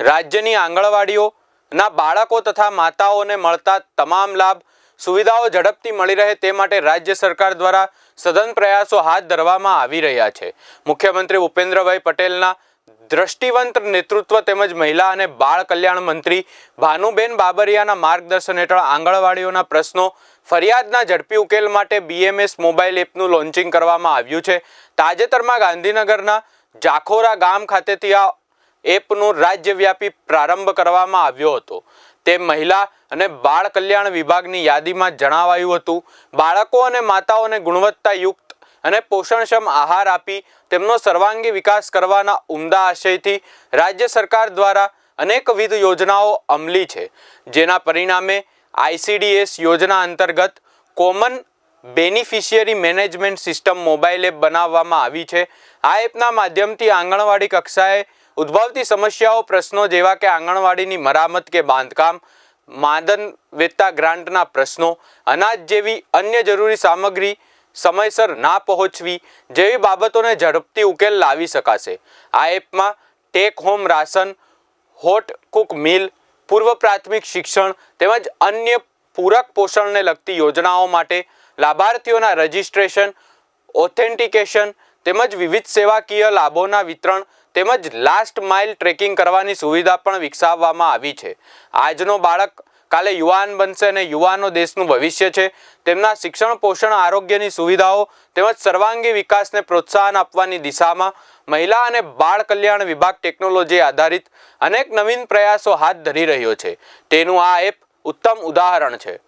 રાજ્યની આંગણવાડીઓના બાળકો તથા માતાઓને મળતા તમામ લાભ, સુવિધાઓ ઝડપથી મળી રહે તે માટે રાજ્ય સરકાર દ્વારા સઘન પ્રયાસો હાથ ધરવામાં આવી રહ્યા છે. મુખ્યમંત્રી ભૂપેન્દ્રભાઈ પટેલના દ્રષ્ટિવંત નેતૃત્વ તેમજ મહિલા અને બાળ કલ્યાણ મંત્રી ભાનુબેન બાબરિયાના માર્ગદર્શન હેઠળ આંગણવાડીઓના પ્રશ્નો, ફરિયાદના ઝડપી ઉકેલ માટે બીએમએસ મોબાઈલ એપનું લોન્ચિંગ કરવામાં આવ્યું છે. તાજેતરમાં ગાંધીનગરના જાખોરા ગામ ખાતેથી આ એપનું રાજ્યવ્યાપી પ્રારંભ કરવામાં આવ્યો હતો. તે મહિલા અને બાળ કલ્યાણ વિભાગની યાદીમાં જણાવાયું હતું. બાળકો અને માતાઓને ગુણવત્તાયુક્ત અને પોષણક્ષમ આહાર આપી તેમનો સર્વાંગી વિકાસ કરવાના ઉમદા આશયથી રાજ્ય સરકાર દ્વારા અનેકવિધ યોજનાઓ અમલી છે. જેના પરિણામે આઈસીડીએસ યોજના અંતર્ગત common beneficiary management system mobile app બનાવવામાં આવી છે. આ એપના માધ્યમથી આંગણવાડી કક્ષાએ ઉદ્ભવતી સમસ્યાઓ, પ્રશ્નો જેવા કે આંગણવાડીની મરામત કે બાંધકામ, માદન વેતા ગ્રાન્ટના પ્રશ્નો, અનાજ જેવી અન્ય જરૂરી સામગ્રી સમયસર ના પહોંચવી જેવી બાબતોને ઝડપથી ઉકેલ લાવી શકાશે. આ એપમાં take home ration, hot cook meal, પૂર્વ પ્રાથમિક શિક્ષણ તેમજ અન્ય પૂરક પોષણને લગતી યોજનાઓ માટે લાભાર્થીઓના રજિસ્ટ્રેશન, ઓથેન્ટિકેશન તેમજ વિવિધ સેવાકીય લાભોના વિતરણ તેમજ લાસ્ટ માઇલ ટ્રેકિંગ કરવાની સુવિધા પણ વિકસાવવામાં આવી છે. આજનો બાળક કાલે યુવાન બનશે અને યુવાનો દેશનું ભવિષ્ય છે. તેમના શિક્ષણ, પોષણ, આરોગ્યની સુવિધાઓ તેમજ સર્વાંગી વિકાસને પ્રોત્સાહન આપવાની દિશામાં મહિલા અને બાળ કલ્યાણ વિભાગ ટેકનોલોજી આધારિત અનેક નવીન પ્રયાસો હાથ ધરી રહ્યો છે. તેનું આ એપ ઉત્તમ ઉદાહરણ છે.